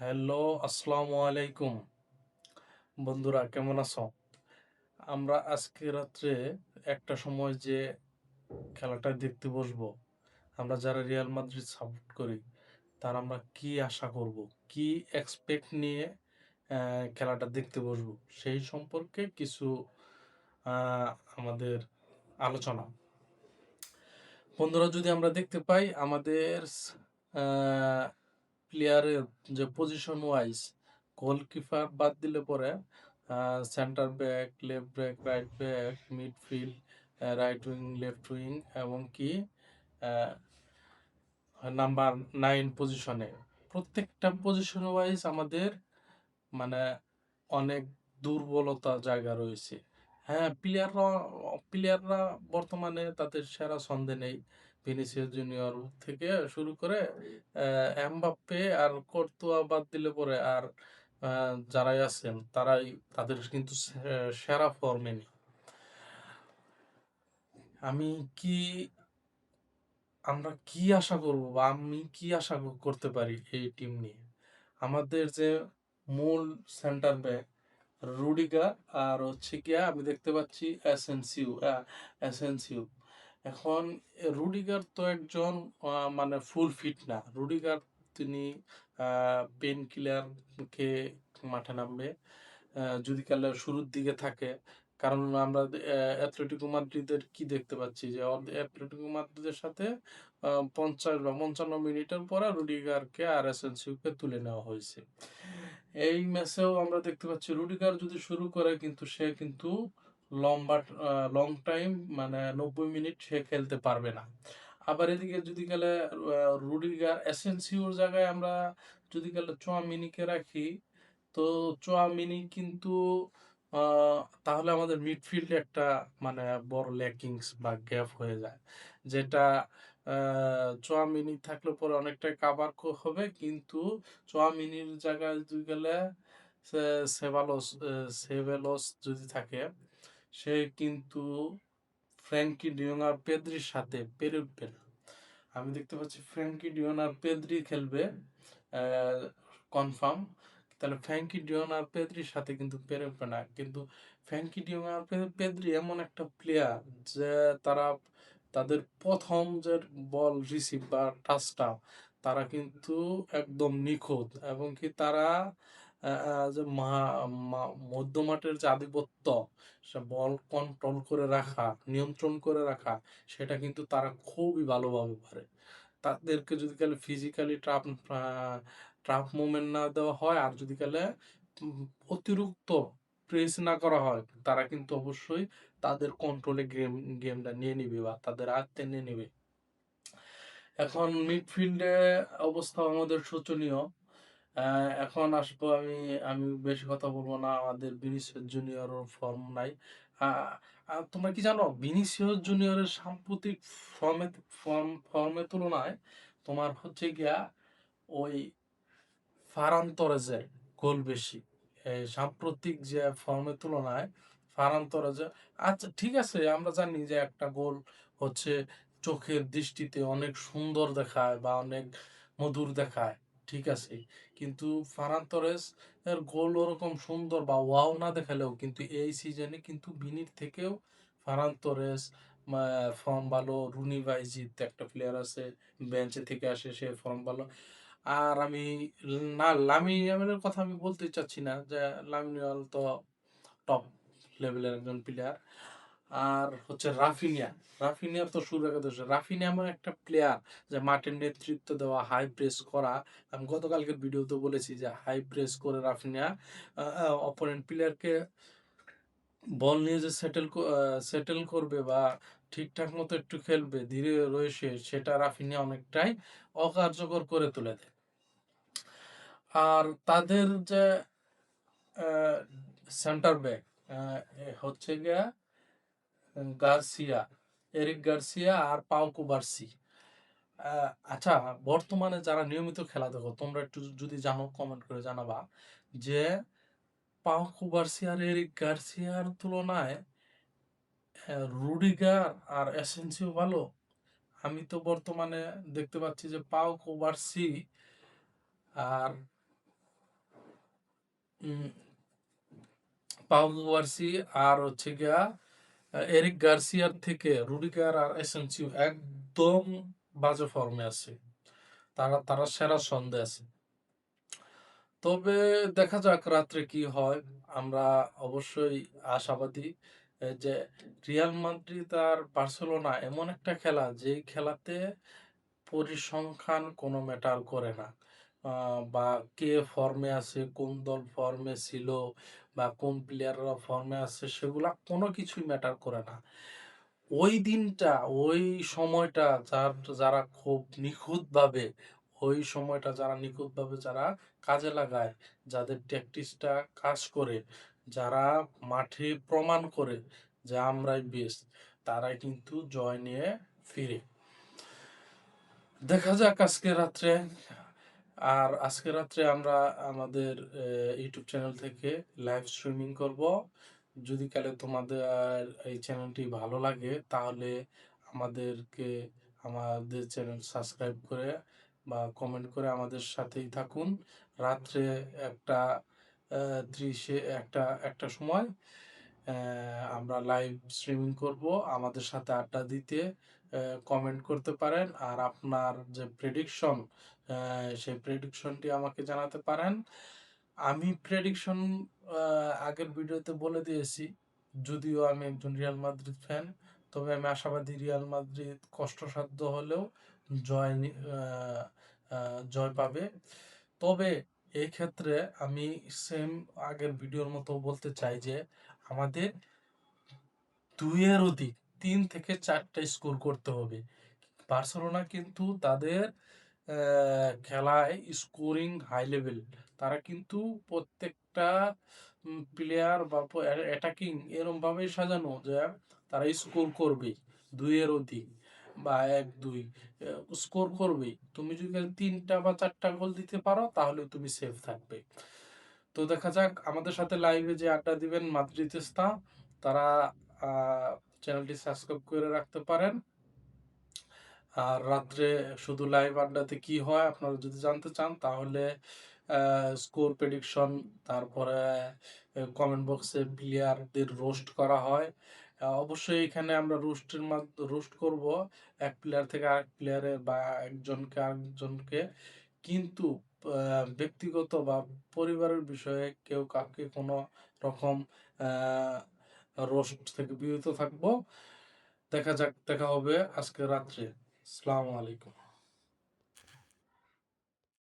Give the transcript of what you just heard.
Hello, আসসালামু আলাইকুম। বন্ধুরা, কেমন আছো? আমরা আজকে রাত্রে একটা সময় যে খেলাটা দেখতে বসবো, আমরা যারা রিয়াল মাদ্রিদ সাপোর্ট করি, তার আমরা কি আশা করব, কি এক্সপেক্ট নিয়ে খেলাটা দেখতে বসবো, সেই সম্পর্কে কিছু আমাদের আলোচনা। বন্ধুরা, যদি আমরা দেখতে পাই, আমাদের প্লেয়ারের যে পজিশন ওয়াইজ গোলকিপার বাদ দিলে পরে centre back left back right back midfield right wing left wing এবং কি নাম্বার নাইন পজিশনে প্রত্যেকটা পজিশন ওয়াইজ আমাদের মানে অনেক দুর্বলতা জায়গা রয়েছে। হ্যাঁ প্লেয়াররা প্লেয়াররা বর্তমানে তাদের সেরা ছন্দে নেই। ভিনিসিয়াস জুনিয়র থেকে শুরু করে এমবাপ্পে আর কর্তুয়া বাদ দিলে পরে আর যারাই আছেন তারাই তাদের কিন্তু সেরা ফর্মে নেই। আমি কি, আমরা কি আশা করব বা আমি কি আশা করতে পারি এই টিম নিয়ে? আমাদের যে মূল সেন্টার ব্যাক রুডিগার আর হচ্ছে গিয়া আমি দেখতে পাচ্ছি এসেন্সিউ এসেন্সিউ এখন রুডিগার তো একজন মানে ফুল ফিট না। রুডিগার তিনি পেন কিলার খেয়ে মাঠে নামবে যদি কালে শুরুর দিকে থাকে। কারণ আমরা অ্যাথলেটিকো মাদ্রিদের কি দেখতে পাচ্ছি যে অ্যাথলেটিকো মাদ্রিদের সাথে পঞ্চাশ বা পঞ্চান্ন মিনিটের পরে রুডিগারকে আর এসেন্সিউকে তুলে নেওয়া হয়েছে। এই ম্যাচেও আমরা দেখতে পাচ্ছি, রুডিগার যদি শুরু করে, কিন্তু সে কিন্তু লম্বা লং টাইম মানে নব্বই মিনিট সে খেলতে পারবে না। আবার এদিকে যদি গেলে রুডিগার এসেন্সিওর জায়গায় আমরা যদি গেলে চোয়ামিনিকে রাখি তো চোয়ামিনি কিন্তু তাহলে আমাদের মিডফিল্ডে একটা মানে বড় ল্যাকিংস বা গ্যাপ হয়ে যায়। যেটা চোয়ামিনি থাকলে পরে অনেকটাই কাবার হবে কিন্তু চোয়ামিনির জায়গায় যদি গেলে সে- সেবালোস আহ, সেভেলোস যদি থাকে সে কিন্তু ফ্র্যাঙ্কি ডিয়ং আর পেদ্রির সাথে পেরে উঠবে না। আমি দেখতে পাচ্ছি ফ্র্যাঙ্কি ডিয়ন আর পেদ্রি খেলবে কনফার্ম তাহলে ফ্র্যাঙ্কি ডিয়ন আর পেদ্রির সাথে কিন্তু পেরে উঠবে না। কিন্তু ফ্র্যাঙ্কি ডিয়ন আর পেদ্রি এমন একটা প্লেয়ার যে তারা তাদের প্রথম যে বল রিসিভ বা টাচটা তারা কিন্তু একদম নিখুঁত এবং কি তারা যে মধ্যমাঠের যে আধিপত্য বল কন্ট্রোল করে রাখা, নিয়ন্ত্রণ করে রাখা, সেটা কিন্তু তারা খুবই ভালোভাবে পারে। তাদেরকে যদি কালে ফিজিক্যালি ট্রাপ ট্রাপ মুভমেন্ট না দেওয়া হয়, আর যদি কালে অতিরিক্ত প্রেস না করা হয়, তারা কিন্তু অবশ্যই তাদের কন্ট্রোলে গেম গেমটা নিয়ে নিবে বা তাদের আয়ত্তে নিয়ে নিবে। এখন মিডফিল্ডে অবস্থা আমাদের শোচনীয়। এখন আসব আমি আমি বেশি কথা বলব না। আমাদের ভিনিসিয়াস জুনিয়র ফর্ম নাই। তোমরা কি জানো? ভিনিসিয়াস জুনিয়রের সাম্প্রতিক ফর্মে ফর্ম ফর্মের তুলনায় তোমার হচ্ছে গিয়া ওই ফারান তরেজের গোল বেশি। এই সাম্প্রতিক যে ফর্মের তুলনায় ফারান তরেজের আচ্ছা ঠিক আছে, আমরা জানি যে একটা গোল হচ্ছে চোখের দৃষ্টিতে অনেক সুন্দর দেখায় বা অনেক মধুর দেখায়। ঠিক আছে। কিন্তু ফারান তরেজ এর গোল ওরকম সুন্দর বা ওয়াও না দেখালেও কিন্তু এই সিজনে কিন্তু বিনির থেকেও ফারান তরেজ ফর্ম ভালো, রুনি ভাইজিত একটা প্লেয়ার আছে বেঞ্চে থেকে আসে, সে ফর্ম ভালো। আর আমি না লামি ইয়ামালের কথা আমি বলতে চাচ্ছি না যে লামিয়াল তো টপ লেভেলের একজন প্লেয়ার আর হচ্ছে রাফিনিয়া। রাফিনিয়া তো শুরু একাদশে রাফিনিয়া এমন একটা প্লেয়ার যে মাঠের নেতৃত্ব দেওয়া হাই প্রেস করা। আমি গতকালকের ভিডিওতে বলেছি যে হাই প্রেস করে রাফিনিয়া অপোনেন্ট প্লেয়ারকে বল নিয়ে যে সেটেল সেটেল করবে বা ঠিকঠাক মতো একটু খেলবে, ধীরে রয়েছে, সেটা রাফিনিয়া অনেকটাই অকার্যকর করে তুলে দেয়। আর তাদের যে সেন্টার ব্যাক হচ্ছে গিয়া গার্সিয়া, এরিক গার্সিয়া আর পাও বার্সি আচ্ছা বর্তমানে যারা নিয়মিত খেলা দেখো, তোমরা একটু যদি জানো কমেন্ট করে জানাবা যে পাও বার্সি আর এরিক গার্সিয়ার তুলনায় রুডিগার আর এসেন্সিও ভালো। আমি তো বর্তমানে দেখতে পাচ্ছি যে পাও কুবার্সি আর পাউল ওয়ার্সি আর হচ্ছে গিয়া এরিক গার্সিয়ার থেকে রুডিগার আর এসেন্সিও একদম বাজে ফর্মে আছে। তারা তারা সেরা সন্দেহ আছে। তবে দেখা যাক রাত্রে কি হয়। আমরা অবশ্যই আশাবাদী যে রিয়াল মাদ্রিদ আর বার্সেলোনা এমন একটা খেলা, যেই খেলাতে পরিসংখ্যান কোনো ম্যাটার করে না। বা কে ফর্মে আছে, কোন দল ফর্মে ছিল বা কোন প্লেয়াররা ফর্মে আছে, সেগুলা কোনো কিছুই ম্যাটার করে না। ওই দিনটা, ওই সময়টা যার, যারা খুব নিখুঁতভাবে, ওই সময়টা যারা নিখুঁতভাবে যারা কাজে লাগায়, যাদের ট্যাকটিক্সটা কাজ করে, যারা মাঠে প্রমাণ করে যে আমরাই বেস্ট তারাই কিন্তু জয় নিয়ে ফিরে। দেখা যাক আজকে রাত্রে আর আজকে রাত্রে আমরা আমাদের ইউটিউব চ্যানেল থেকে লাইভ স্ট্রিমিং করব। যদি কালে তোমাদের এই চ্যানেলটি ভালো লাগে, তাহলে আমাদেরকে, আমাদের চ্যানেল সাবস্ক্রাইব করে বা কমেন্ট করে আমাদের সাথেই থাকুন। রাত্রে একটা ত্রিশে একটা একটা সময়। আমরা লাইভ স্ট্রিমিং করব। আমাদের সাথে আড্ডা দিতে কমেন্ট করতে পারেন। আর আপনার যে প্রেডিকশন সেই প্রেডিকশনটি আমাকে জানাতে পারেন। আমি প্রেডিকশন আগের ভিডিওতে বলে দিয়েছি। যদিও আমি একজন রিয়াল মাদ্রিদ ফ্যান তবে আমি আশাবাদী রিয়াল মাদ্রিদ কষ্টসাধ্য হলেও জয় জয় পাবে। তবে এই ক্ষেত্রে আমি সেম আগের ভিডিওর মতো বলতে চাই যে আমাদের দুইয়ের অধিক তিন থেকে চারটা স্কোর করতে হবে। বার্সেলোনা কিন্তু তাদের খেলায় স্কোরিং হাই লেভেল তারা কিন্তু প্রত্যেকটা প্লেয়ার বা অ্যাটাকিং এরম ভাবে সাজানো যে তারা স্কোর করবে দুইয়ের অধিক বা এক, দুই স্কোর করবেই। তুমি যদি তিনটা বা চারটা গোল দিতে পারো, তাহলে তুমি সেফ থাকবে। তো দেখা যাক, আমাদের সাথে লাইভে যে আড্ডা দিবেন মাদ্রিদিস্তা তারা চ্যানেলটি সাবস্ক্রাইব করে রাখতে পারেন। আর রাত্রে শুধু লাইভ আড্ডাতে কি হয় আপনারা যদি জানতে চান, তাহলে স্কোর প্রেডিকশন তারপরে কমেন্ট বক্সে প্লেয়ারদের রোস্ট করা হয়। অবশ্যই এখানে আমরা রোস্টের রোস্ট করব। এক প্লেয়ার থেকে আরেক প্লেয়ারের বা একজনকে আরেকজনকে। কিন্তু ব্যক্তিগত বা পরিবারের বিষয়ে কেউ কাউকে কোনো রকম রোস্ট থেকে বিরত থাকব। দেখা যাক, দেখা হবে আজকে রাত্রে। আসসালামু আলাইকুম।